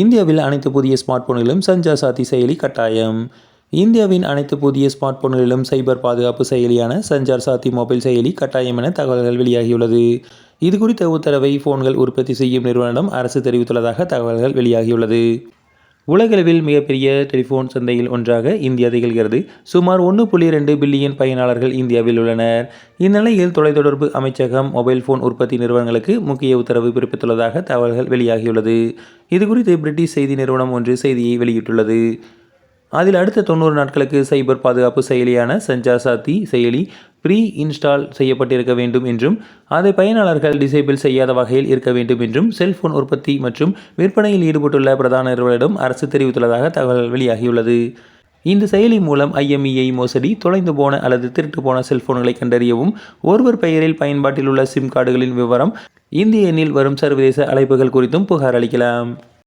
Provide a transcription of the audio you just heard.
இந்தியாவில் அனைத்து புதிய ஸ்மார்ட் போன்களிலும் சஞ்சார் சாத்தி செயலி கட்டாயம். இந்தியாவின் அனைத்து புதிய ஸ்மார்ட் போன்களிலும் சைபர் பாதுகாப்பு செயலியான சஞ்சார் சாத்தி மொபைல் செயலி கட்டாயம் என தகவல்கள் வெளியாகியுள்ளது. இது குறித்த உத்தரவை போன்கள் உற்பத்தி செய்யும் நிறுவனம் அரசு தெரிவித்துள்ளதாக தகவல்கள் வெளியாகியுள்ளது. உலகளவில் மிகப்பெரிய டெலிஃபோன் சந்தையில் ஒன்றாக இந்தியா திகழ்கிறது. சுமார் ஒன்று புள்ளி ரெண்டு பில்லியன் பயனாளர்கள் இந்தியாவில் உள்ளனர். இந்நிலையில் தொலைத்தொடர்பு அமைச்சகம் மொபைல் போன் உற்பத்தி நிறுவனங்களுக்கு முக்கிய உத்தரவு பிறப்பித்துள்ளதாக தகவல்கள் வெளியாகியுள்ளது. இதுகுறித்து பிரிட்டிஷ் செய்தி நிறுவனம் ஒன்று செய்தியை வெளியிட்டுள்ளது. அதில் அடுத்த தொண்ணூறு நாட்களுக்கு சைபர் பாதுகாப்பு செயலியான சஞ்சார் சாத்தி செயலி ப்ரீ இன்ஸ்டால் செய்யப்பட்டிருக்க வேண்டும் என்றும் அதை பயனாளர்கள் டிசேபிள் செய்யாத வகையில் இருக்க வேண்டும் என்றும் செல்போன் உற்பத்தி மற்றும் விற்பனையில் ஈடுபட்டுள்ள பிரதான நிறுவனம் அரசு தெரிவித்துள்ளதாக தகவல் வெளியாகியுள்ளது. இந்த செயலி மூலம் ஐஎம்இஐ மோசடி தொலைந்து போன அல்லது திருட்டு போன செல்போன்களை கண்டறியவும் ஒருவர் பெயரில் பயன்பாட்டில் உள்ள சிம் கார்டுகளின் விவரம் இந்திய எண்ணில் வரும் சர்வதேச அழைப்புகள் குறித்தும் புகார் அளிக்கலாம்.